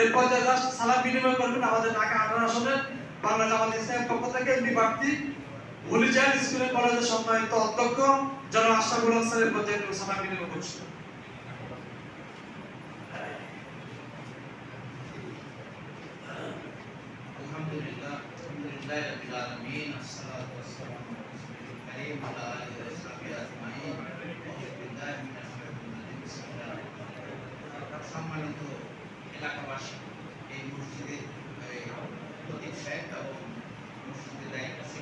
এরপর যে জাস্ট সালাম বিনিময় করবেন আমাদের ঢাকা আঠারো আসনের বাংলা জামাত ইসলামের পক্ষ থেকে এমপি প্রার্থী হলিজান স্কুলের কলেজের সম্মানিত অধ্যক্ষ জনাব আশরাফুল হাসানের প্রতি একটু সালাম বিনিময় করছি الحمد لله الحمد لله رب العالمين الصلاة والسلام على رسول الكريم وعلى آله وصحبه أجمعين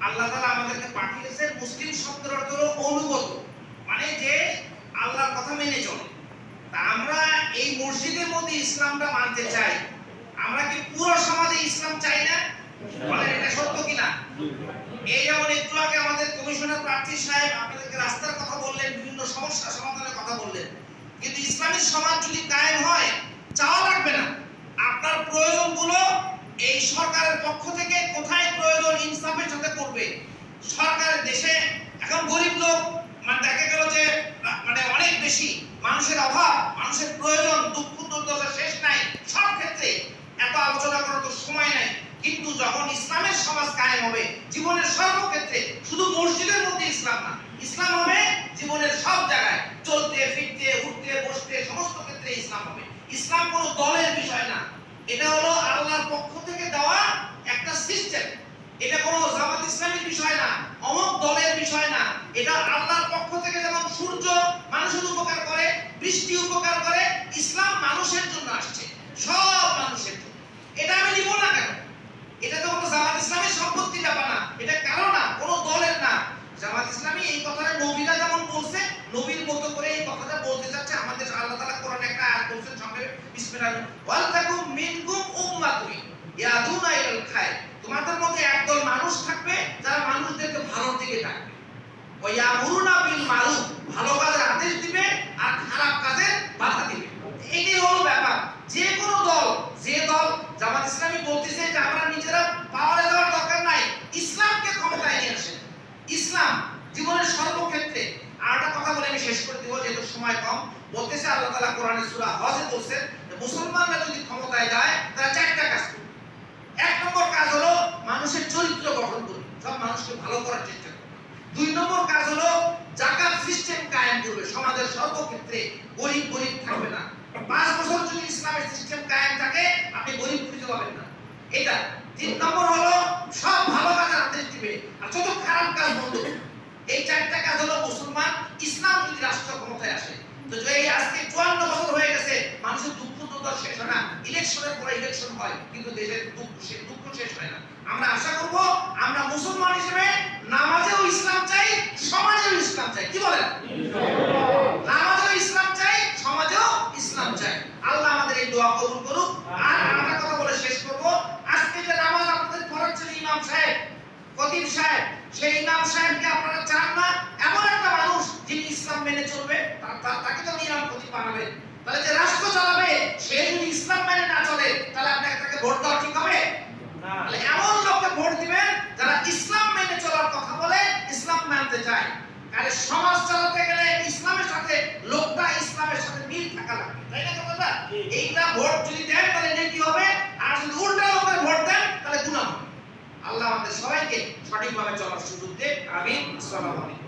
আল্লাহ তাআলা আমাদেরকে পাঠিয়েছেন মুসলিম শব্দের অর্থ হলো অনুগত। মানে যে আল্লাহর কথা মেনে চলে। তা আমরা এই মসজিদের মধ্যে ইসলামটা মানতে চাই। আমরা কি পুরো সমাজে ইসলাম চাই না? বলেন, এটা সত্য কিনা? এই যেমন একটু আগে আমাদের কমিশনার প্রার্থী সাহেব আপনাদেরকে রাস্তার কথা বললেন, বিভিন্ন সমস্যা সমাধানের কথা বললেন। কিন্তু ইসলামী সমাজ যদি কায়েম হয়, চাওয়া লাগবে না। আপনার প্রয়োজনগুলো এই সরকারের পক্ষ থেকে কোথায় প্রয়োজন ইনসাফের সাথে করবে সরকারের দেশে এখন গরিব লোক মানে দেখা গেল যে মানে অনেক বেশি। মানুষের অভাব, মানুষের প্রয়োজন, দুঃখ দুর্দশা শেষ নাই, সব ক্ষেত্রে এত আলোচনা করার তো সময় নাই। কিন্তু যখন ইসলামের সমাজ কায়েম হবে, জীবনের সর্বক্ষেত্রে শুধু মসজিদের মধ্যে ইসলাম না, ইসলাম হবে জীবনের সব জায়গায়। চলতে, ফিরতে, উঠতে, বসতে, সমস্ত ক্ষেত্রে ইসলাম হবে। ইসলাম কোনো দলের বিষয় না। এটা হলো আল্লাহর পক্ষ থেকে দেওয়া একটা সিস্টেম এটা কোনো জামাত ইসলামের বিষয় না, অমুক দলের বিষয় না। এটা আল্লাহর পক্ষ থেকে যেমন সূর্য মানুষের উপকার করে, বৃষ্টি উপকার করে, ইসলাম মানুষের জন্য আসছে, সব মানুষের জন্য। এটা আমি নিব না কেন? এটা তো কোনো জামাত ইসলামের সম্পত্তি ব্যাপার না, এটা কারও না, কোনো দলের না। জামাত ইসলামী এই কথাটা নবীরা যেমন বলছে, নবীর মতো করে এই কথাটা বলতে চাচ্ছে। আমাদের আল্লাহ তাআলা কোরআনে একটা আয়াত বলছেন সঙ্গে, বিসমিল্লাহ। ওয়াল তাকুম মিনকুম উম্মাতুন ইয়াদুনা ইলাল খায়র। তোমাদের মধ্যে একদল মানুষ থাকবে, যারা মানুষদেরকে ভালোর দিকে ডাকবে। বিল মারুফ, ভালো কাজের আদেশ দিবে আর খারাপ বাধা দিবে। এটাই হলো ব্যাপার। যে কোনো দল, যে দল, জামাত ইসলামী বলতেছে যে আমরা নিজেরা পাওয়ারে দরকার নাই, ইসলামকে ক্ষমতায় নিয়ে আসেন ইসলাম জীবনের সর্বক্ষেত্রে, আর একটা কথা বলে আমি শেষ করে দিব, যেহেতু সময় কম, বলতেছে আল্লাহ তাআলা কোরআনে সূরা হজে মুসলমানরা যদি ক্ষমতায় যায়, তারা চারটা কাজ করবে এক নম্বর কাজ হলো মানুষের চরিত্র গঠন করবে সব মানুষকে ভালো করার চেষ্টা করবে দুই নম্বর কাজ হলো জাকাত সিস্টেম কায়েম করবে। সমাজের সর্বক্ষেত্রে গরিব গরিব থাকবে না। পাঁচ বছর যদি ইসলামের সিস্টেম কায়েম থাকে, আপনি গরিব খুঁজে পাবেন না। এটা। তিন নম্বর হলো সব ভালো কাজের আদেশ দিবে আর যত খারাপ কাজ বন্ধ করবে এই চারটা কাজ হলো মুসলমান ইসলাম যদি রাষ্ট্র ক্ষমতায় আসে তো যে এই আজকে চুয়ান্ন বছর হয়ে গেছে মানুষের দুঃখ দুর্দশা শেষ হয় না ইলেকশনের পরে ইলেকশন হয়, কিন্তু দেশের দুঃখ সে দুঃখ শেষ হয় না। আমরা আশা করব আমরা মুসলমান হিসেবে নামাজেও ইসলাম চাই, সমাজেও ইসলাম চাই। কি বলেন? নামাজেও ইসলাম চাই, সমাজেও ইসলাম চাই। আল্লাহ আমাদের এই দোয়া কবুল করুক। আর আমরা কথা বলে শেষ করব। আজকে যে নামাজ আপনাদের পড়াচ্ছেন ইমাম সাহেব, খতিব সাহেব, সেই ইমাম সাহেবকে আপনারা চান না। এমন একটা মানুষ যিনি ইসলাম মেনে চলবে তাকে তো ইমাম খতিব বানাবে। তাহলে যে রাষ্ট্র চালাবে, সে যদি ইসলাম মেনে না চলে তাহলে আপনাকে তাকে ভোট দেওয়া ঠিক হবে তাহলে এমন লোককে ভোট দিবেন যারা ইসলাম মেনে চলার কথা বলে ইসলাম মানতে চায় কারণ সমাজ চালাতে গেলে ইসলামের সাথে লোকটা ইসলামের সাথে মিল থাকা লাগবে তাই না কথা এইটা ভোট যদি দেন তাহলে নেকি হবে আর যদি উল্টা লোকের ভোট দেন তাহলে গুণা হবে। আল্লাহ আমাদের সবাইকে সঠিকভাবে চলার সুযোগ দেয় আমি আসসালামু আলাইকুম।